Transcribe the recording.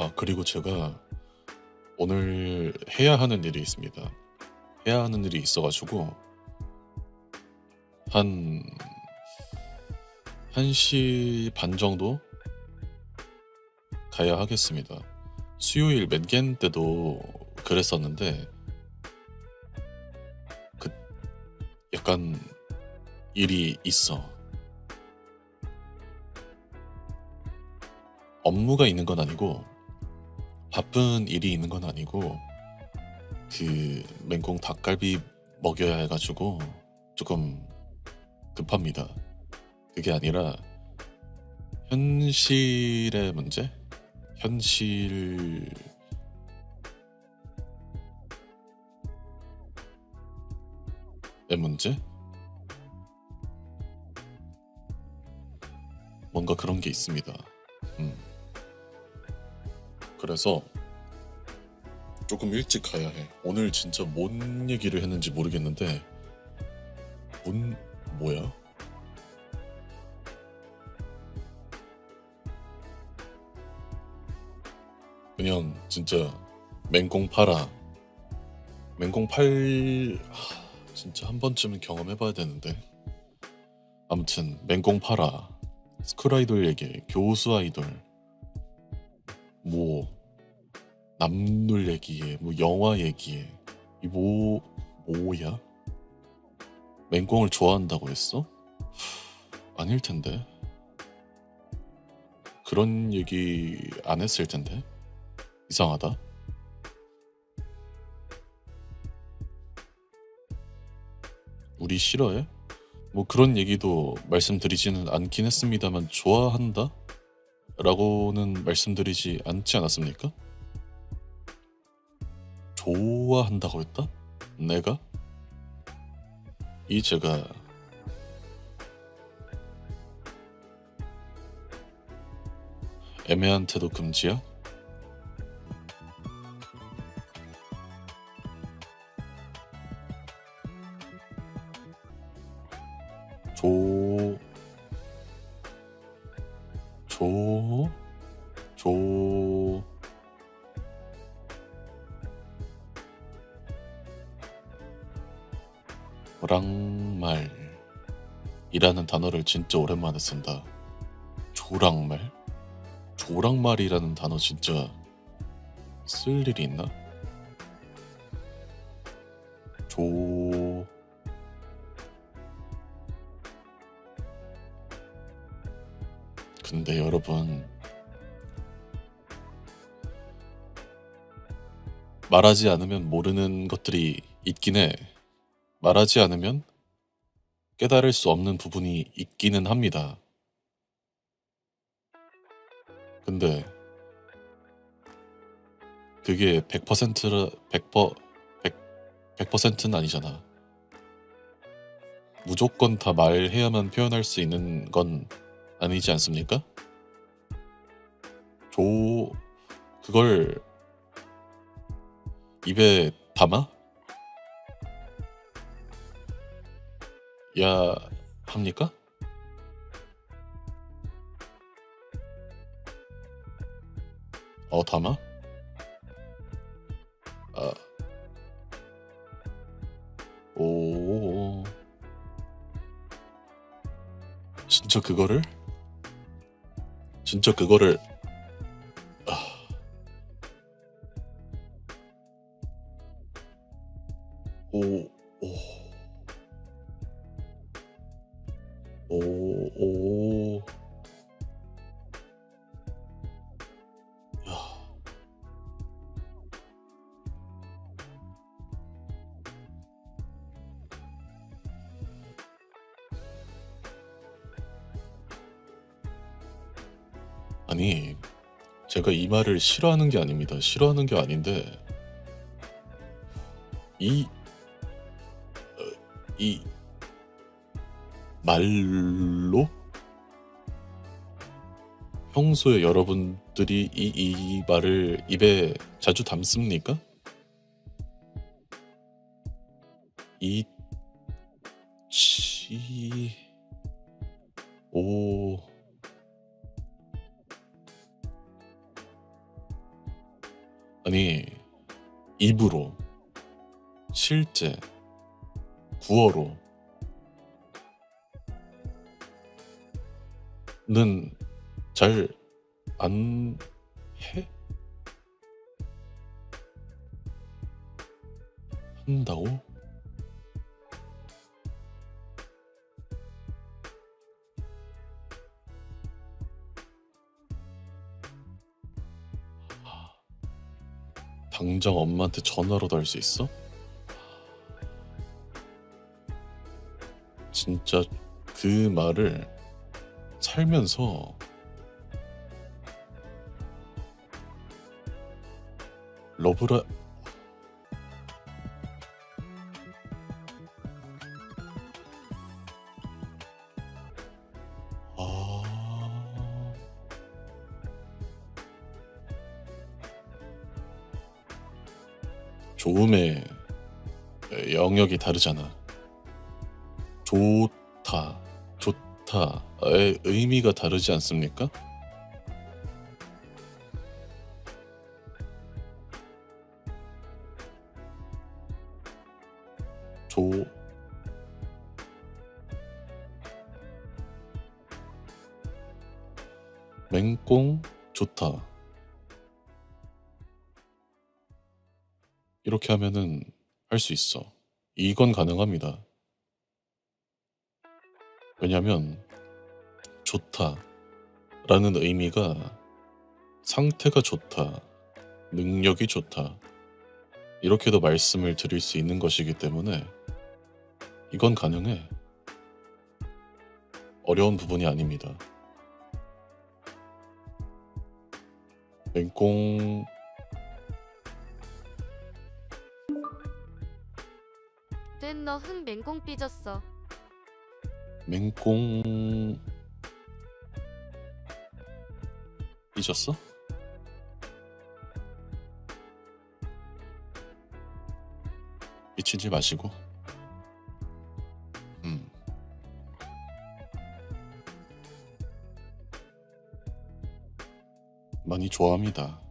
아, 그리고 제가 오늘 해야 하는 일이 있습니다. 해야 하는 일이 있어가지고 한 1시 반 정도 가야 하겠습니다. 수요일 맨겐 때도 그랬었는데 그 약간 일이 있어. 업무가 있는 건 아니고 바쁜 일이 있는 건 아니고 그 맹꽁 닭갈비 먹여야 해가지고 조금 급합니다. 그게 아니라 현실의 문제? 현실 의 문제? 뭔가 그런 게 있습니다. 음. 그래서 조금 일찍 가야 해. 오늘 진짜 뭔 얘기를 했는지 모르겠는데 뭔 뭐야? 그냥 진짜 맹꽁 팔아. 맹꽁 팔 하, 진짜 한 번쯤은 경험해봐야 되는데. 아무튼 맹꽁 팔아. 스쿨 아이돌 얘기, 교수 아이돌, 뭐 남놀 얘기에, 뭐 영화 얘기에 이뭐 뭐야? 맹꽁을 좋아한다고 했어? 아닐 텐데. 그런 얘기 안 했을 텐데. 이상하다. 우리 싫어해? 뭐 그런 얘기도 말씀드리지는 않긴 했습니다만 좋아한다? 라고는 말씀드리지 않지 않았습니까? 좋아한다고 했다? 내가? 이 제가 애매한 태도 금지야? 조, 조, 조, 조랑말이라는 단어를 진짜 오랜만에 쓴다. 조랑말? 조랑말이라는 단어 진짜 쓸 일이 있나? 조, 근데 여러분 말하지 않으면 모르는 것들이 있긴 해. 말하지 않으면 깨달을 수 없는 부분이 있기는 합니다. 근데 그게 100%라 100% 100, 100%는 아니잖아. 무조건 다 말해야만 표현할 수 있는 건 아니지 않습니까? 조 그걸 입에 담아? 야 합니까? 어 담아? 아 오. 진짜 그거를? 진짜 그거를 아. 오, 오. 오, 아니, 제가 이 말을 싫어하는 게 아닙니다. 싫어하는 게 아닌데, 이, 어, 이, 말로? 평소에 여러분들이 이, 이 말을 입에 자주 담습니까? 이, 치, 오, 아니 입으로 실제 구어로 는 잘 안 해? 한다고? 당장 엄마한테 전화로도 할 수 있어? 진짜 그 말을 살면서 러브라 좋음의 영역이 다르잖아. 좋다, 좋다의 의미가 다르지 않습니까? 조 맹꽁 좋다. 이렇게 하면은 할 수 있어. 이건 가능합니다. 왜냐면 좋다 라는 의미가 상태가 좋다, 능력이 좋다 이렇게도 말씀을 드릴 수 있는 것이기 때문에 이건 가능해. 어려운 부분이 아닙니다. 맹꽁 땐너흥 맹꽁 삐졌어. 맹꽁 삐졌어? 미치지 마시고 음 많이 좋아합니다